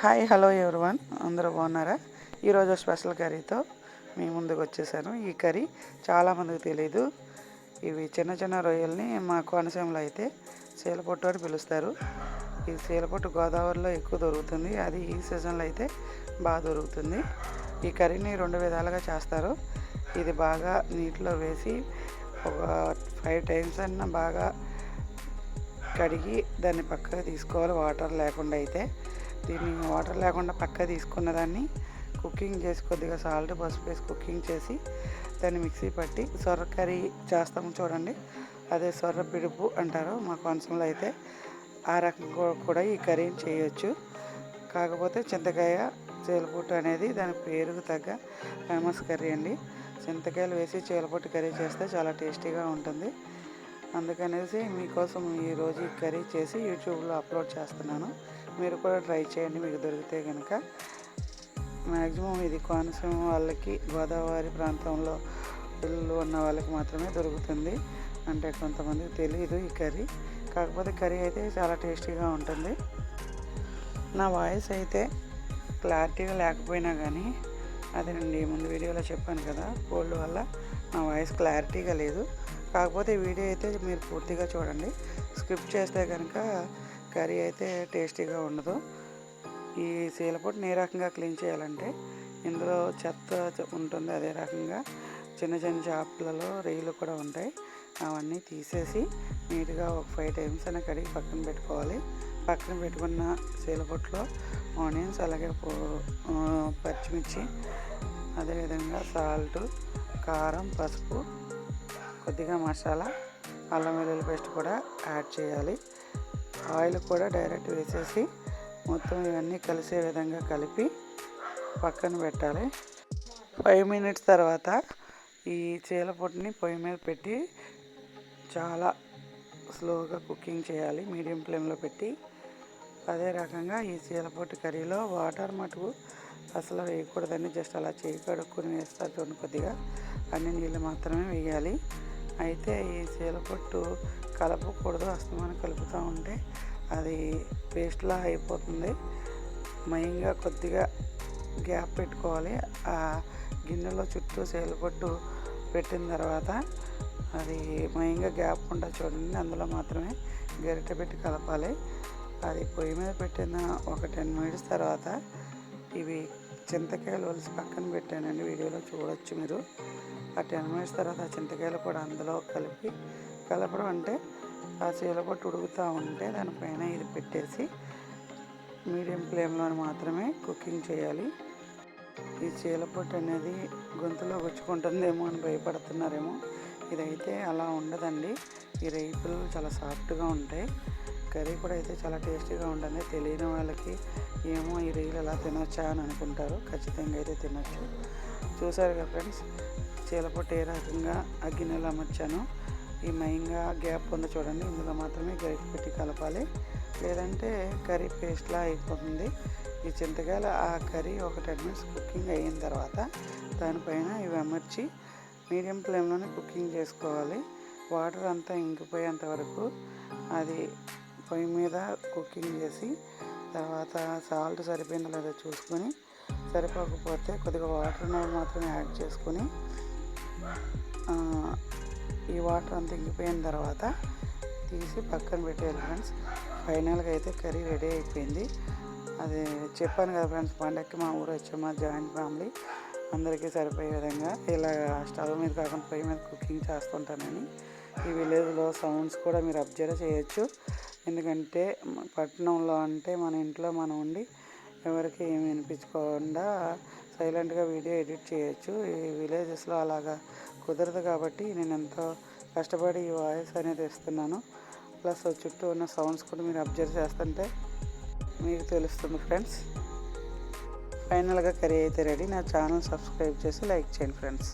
Hi hello everyone? అందరూ బాగున్నారా? ఈరోజు స్పెషల్ కర్రీతో మీ ముందుకు వచ్చేసాను. ఈ కర్రీ చాలామందికి తెలియదు ఇవి చిన్న చిన్న రొయ్యల్ని మా కోనసీమలో అయితే చీలపొట్టు అని పిలుస్తారు. ఈ చీలపొట్టు గోదావరిలో ఎక్కువ దొరుకుతుంది. అది ఈ సీజన్లో అయితే బాగా దొరుకుతుంది. ఈ కర్రీని రెండు విధాలుగా చేస్తారు. ఇది బాగా నీటిలో వేసి ఒక ఫైవ్ టైమ్స్ అన్న బాగా కడిగి దాన్ని పక్కకు తీసుకోవాలి. వాటర్ లేకుండా అయితే దీన్ని వాటర్ లేకుండా పక్క తీసుకున్న దాన్ని కుకింగ్ చేసి కొద్దిగా సాల్ట్ పసుపు వేసి కుకింగ్ చేసి దాన్ని మిక్సీ పట్టి సొర్ర కర్రీ చేస్తాము చూడండి. అదే సొర్ర పిడుపు అంటారు మా కొంచెంలో అయితే. ఆ రకంగా కూడా ఈ కర్రీని చేయొచ్చు. కాకపోతే చింతకాయ చీలపొట్టు అనేది దాని పేరుకు తగ్గ ఫేమస్ కర్రీ అండి. చింతకాయలు వేసి చీలపొట్టు కర్రీ చేస్తే చాలా టేస్టీగా ఉంటుంది. అందుకనేసి మీకోసం ఈరోజు ఈ కర్రీ చేసి యూట్యూబ్లో అప్లోడ్ చేస్తున్నాను. మీరు కూడా ట్రై చేయండి మీకు దొరికితే కనుక మ్యాక్సిమం ఇది కోనసీమ వాళ్ళకి గోదావరి ప్రాంతంలో ఇల్లు ఉన్న వాళ్ళకి మాత్రమే దొరుకుతుంది. అంటే కొంతమందికి తెలియదు ఈ కర్రీ. కాకపోతే కర్రీ అయితే చాలా టేస్టీగా ఉంటుంది. నా వాయిస్ అయితే క్లారిటీగా లేకపోయినా కానీ అదేనండి ముందు వీడియోలో చెప్పాను కదా కోల్డ్ వల్ల నా వాయిస్ క్లారిటీగా లేదు. కాకపోతే వీడియో అయితే మీరు పూర్తిగా చూడండి. స్క్రిప్ట్ చేస్తే కనుక కర్రీ అయితే టేస్టీగా ఉండదు. ఈ సీలపొట్టుని ఏ రకంగా క్లీన్ చేయాలంటే ఇందులో చెత్త ఉంటుంది. అదే రకంగా చిన్న చిన్న చేపలలో రేయిలు కూడా ఉంటాయి. అవన్నీ తీసేసి నీట్గా ఒక ఫైవ్ టైమ్స్ అయినా కడిగి పక్కన పెట్టుకోవాలి. పక్కన పెట్టుకున్న శీలపొట్టులో ఆనియన్స్ అలాగే పచ్చిమిర్చి అదేవిధంగా సాల్ట్ కారం పసుపు కొద్దిగా మసాలా అల్లం వెల్లుల్లి పేస్ట్ కూడా యాడ్ చేయాలి. ఆయిల్ కూడా డైరెక్ట్ వేసేసి మొత్తం ఇవన్నీ కలిసే విధంగా కలిపి పక్కన పెట్టాలి. ఫైవ్ మినిట్స్ తర్వాత ఈ చీల పొట్టుని పొయ్యి మీద పెట్టి చాలా స్లోగా కుకింగ్ చేయాలి. మీడియం ఫ్లేమ్లో పెట్టి అదే రకంగా ఈ చీలపొట్టు కర్రీలో వాటర్ మటుకు అసలు వేయకూడదని జస్ట్ అలా చేయి కడుక్కొని వేస్తారు చూడండి కొద్దిగా. అన్ని నీళ్ళు మాత్రమే వేయాలి. అయితే ఈ చీలపొట్టు కలపకూడదు అస్తమానం కలుపుతూ ఉంటే అది పేస్ట్లా అయిపోతుంది. మయంగా కొద్దిగా గ్యాప్ పెట్టుకోవాలి. ఆ గిన్నెలో చుట్టూ చీలపొట్టు పెట్టిన తర్వాత అది మయంగా గ్యాప్ ఉండే చూడండి. అందులో మాత్రమే గరిటె పెట్టి కలపాలి. అది పొయ్యి మీద పెట్టిన ఒక టెన్ మినిట్స్ తర్వాత ఇవి చింతకాయలు ఒలిసి పక్కన పెట్టానండి. వీడియోలో చూడొచ్చు మీరు. ఆ టెన్ మినిట్స్ తర్వాత ఆ చింతకాయలు కూడా అందులో కలిపి కలపడం అంటే ఆ చీలపట్టు ఉడుకుతూ ఉంటే దానిపైన ఇది పెట్టేసి మీడియం ఫ్లేమ్లో మాత్రమే కుకింగ్ చేయాలి. ఈ చీలపట్టు అనేది గొంతులో గుచ్చుకుంటుందేమో అని భయపడుతున్నారేమో. ఇదైతే అలా ఉండదండి. ఈ రేపులు చాలా సాఫ్ట్గా ఉంటాయి. కర్రీ కూడా అయితే చాలా టేస్టీగా ఉంటుంది. తెలియని వాళ్ళకి ఏమో ఈ రైలు ఎలా తినొచ్చా అని అనుకుంటారు. ఖచ్చితంగా అయితే తినొచ్చు. చూసారుగా కదా ఫ్రెండ్స్? చీలపొట్టు ఏ రకంగా అగ్గినెలు అమర్చాను. ఈ మెయిన్గా గ్యాప్ ఉంది చూడండి ఇందులో మాత్రమే గరిటె పెట్టి కలపాలి. లేదంటే కర్రీ పేస్ట్లా అయిపోతుంది. ఈ చింతకాయల ఆ కర్రీ ఒక టెన్ మినిట్స్ కుకింగ్ అయిన తర్వాత దానిపైన ఇవి అమర్చి మీడియం ఫ్లేమ్లోనే కుకింగ్ చేసుకోవాలి. వాటర్ అంతా ఇంకిపోయేంత వరకు అది పొయ్యి మీద కుకింగ్ చేసి తర్వాత సాల్ట్ సరిపోయిందో లేదో చూసుకొని సరిపోకపోతే కొద్దిగా వాటర్ మాత్రమే యాడ్ చేసుకొని ఈ వాటర్ అంతా ఇంకిపోయిన తర్వాత తీసి పక్కన పెట్టేయాలి ఫ్రెండ్స్. ఫైనల్గా అయితే కర్రీ రెడీ అయిపోయింది. అది చెప్పాను కదా ఫ్రెండ్స్ పండక్కి మా ఊరు వచ్చే మా జాయింట్ ఫ్యామిలీ. అందరికీ సరిపోయే విధంగా ఇలా స్టవ్ మీద కాకుండా పొయ్యి మీద కుకింగ్ చేస్తుంటానని ఈ విలేజ్లో సౌండ్స్ కూడా మీరు అబ్జర్వ్ చేయొచ్చు. ఎందుకంటే పట్టణంలో అంటే మన ఇంట్లో మనం ఉండి ఎవరికి ఏమి వినిపించుకోకుండా సైలెంట్గా వీడియో ఎడిట్ చేయొచ్చు. ఈ విలేజెస్లో అలాగా కుదరదు కాబట్టి నేను ఎంతో కష్టపడి ఈ వాయిస్ అనేది ఇస్తున్నాను. ప్లస్ చుట్టూ ఉన్న సౌండ్స్ కూడా మీరు అబ్జర్వ్ చేస్తుంటే మీకు తెలుస్తుంది ఫ్రెండ్స్. ఫైనల్గా కర్రీ అయితే రెడీ. నా ఛానల్ సబ్స్క్రైబ్ చేసి లైక్ చేయండి ఫ్రెండ్స్.